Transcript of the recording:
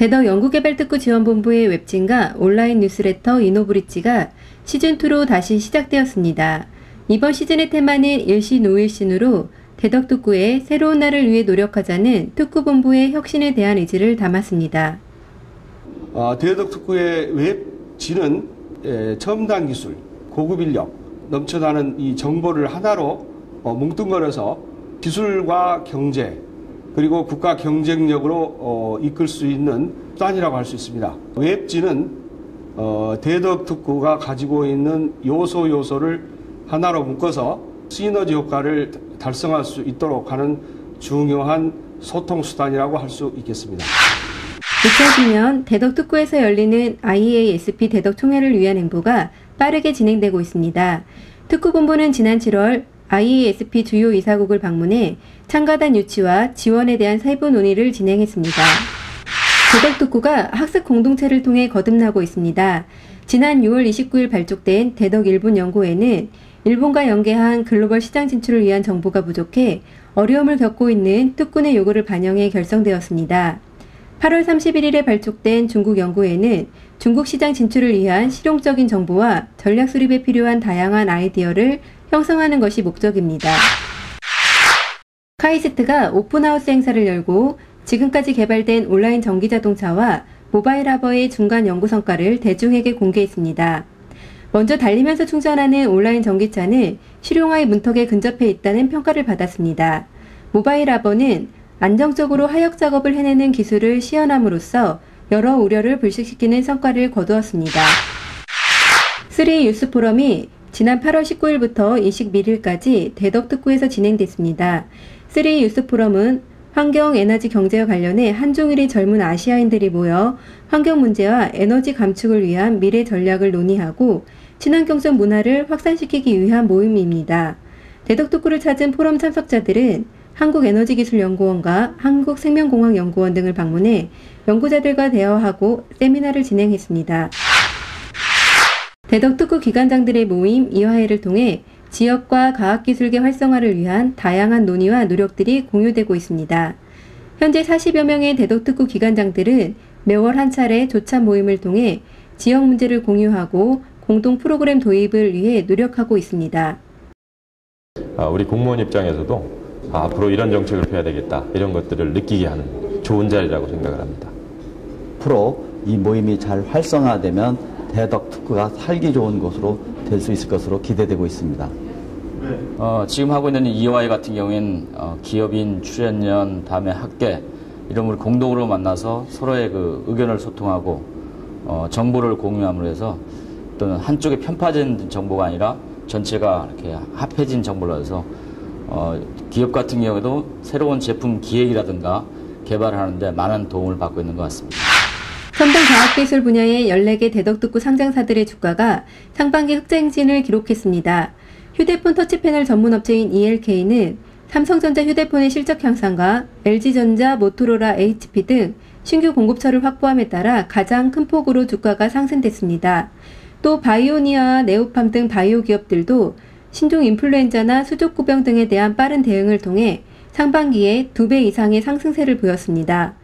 대덕 연구개발특구 지원본부의 웹진과 온라인 뉴스레터 이노브리지가 시즌2로 다시 시작되었습니다. 이번 시즌의 테마는 일시 노일신으로 대덕 특구의 새로운 날을 위해 노력하자는 특구본부의 혁신에 대한 의지를 담았습니다. 어, 대덕 특구의 웹진은 에, 첨단 기술, 고급 인력, 넘쳐나는 이 정보를 하나로 어, 뭉뚱거려서 기술과 경제 그리고 국가 경쟁력으로 어, 이끌 수 있는 수단이라고 할 수 있습니다. 웹진은 어, 대덕 특구가 가지고 있는 요소 요소를 하나로 묶어서 시너지 효과를 달성할 수 있도록 하는 중요한 소통 수단이라고 할 수 있겠습니다. 2010년 대덕 특구에서 열리는 IASP 대덕 총회를 위한 행보가 빠르게 진행되고 있습니다. 특구본부는 지난 7월 IASP 주요 이사국을 방문해 참가단 유치와 지원에 대한 세부 논의를 진행했습니다. 대덕특구가 학습 공동체를 통해 거듭나고 있습니다. 지난 6월 29일 발족된 대덕 일본 연구회는 일본과 연계한 글로벌 시장 진출을 위한 정보가 부족해 어려움을 겪고 있는 특군의 요구를 반영해 결성되었습니다. 8월 31일에 발족된 중국 연구회는 중국 시장 진출을 위한 실용적인 정보와 전략 수립에 필요한 다양한 아이디어를 형성하는 것이 목적입니다. 카이스트가 오픈하우스 행사를 열고 지금까지 개발된 온라인 전기자동차와 모바일 하버의 중간 연구 성과를 대중에게 공개했습니다. 먼저 달리면서 충전하는 온라인 전기차는 실용화의 문턱에 근접해 있다는 평가를 받았습니다. 모바일 하버는 안정적으로 하역 작업을 해내는 기술을 시연함으로써 여러 우려를 불식시키는 성과를 거두었습니다. 3 유스 포럼이 지난 8월 19일부터 21일까지 대덕특구에서 진행됐습니다. 3 유스 포럼은 환경 에너지 경제와 관련해 한중일이 젊은 아시아인들이 모여 환경 문제와 에너지 감축을 위한 미래 전략을 논의하고 친환경적 문화를 확산시키기 위한 모임입니다. 대덕특구를 찾은 포럼 참석자들은 한국에너지기술연구원과 한국생명공학연구원 등을 방문해 연구자들과 대화하고 세미나를 진행했습니다. 대덕특구 기관장들의 모임 이화회를 통해 지역과 과학기술계 활성화를 위한 다양한 논의와 노력들이 공유되고 있습니다. 현재 40여 명의 대덕특구 기관장들은 매월 한 차례 조찬 모임을 통해 지역 문제를 공유하고 공동 프로그램 도입을 위해 노력하고 있습니다. 아, 우리 공무원 입장에서도 앞으로 이런 정책을 펴야 되겠다 이런 것들을 느끼게 하는 좋은 자리라고 생각을 합니다. 앞으로 이 모임이 잘 활성화되면 대덕 특구가 살기 좋은 곳으로 될 수 있을 것으로 기대되고 있습니다. 어, 지금 하고 있는 EY 같은 경우에는 어, 기업인, 출연연, 다음에 학계 이런 걸 공동으로 만나서 서로의 그 의견을 소통하고 어, 정보를 공유함으로 해서 또는 한쪽에 편파진 정보가 아니라 전체가 이렇게 합해진 정보로 해서 어, 기업 같은 경우에도 새로운 제품 기획이라든가 개발을 하는데 많은 도움을 받고 있는 것 같습니다. 첨단 과학기술 분야의 14개 대덕특구 상장사들의 주가가 상반기 흑자 행진을 기록했습니다. 휴대폰 터치패널 전문 업체인 ELK는 삼성전자 휴대폰의 실적 향상과 LG전자, 모토로라, HP 등 신규 공급처를 확보함에 따라 가장 큰 폭으로 주가가 상승됐습니다. 또 바이오니아와 네오팜 등 바이오 기업들도 신종 인플루엔자나 수족구병 등에 대한 빠른 대응을 통해 상반기에 2배 이상의 상승세를 보였습니다.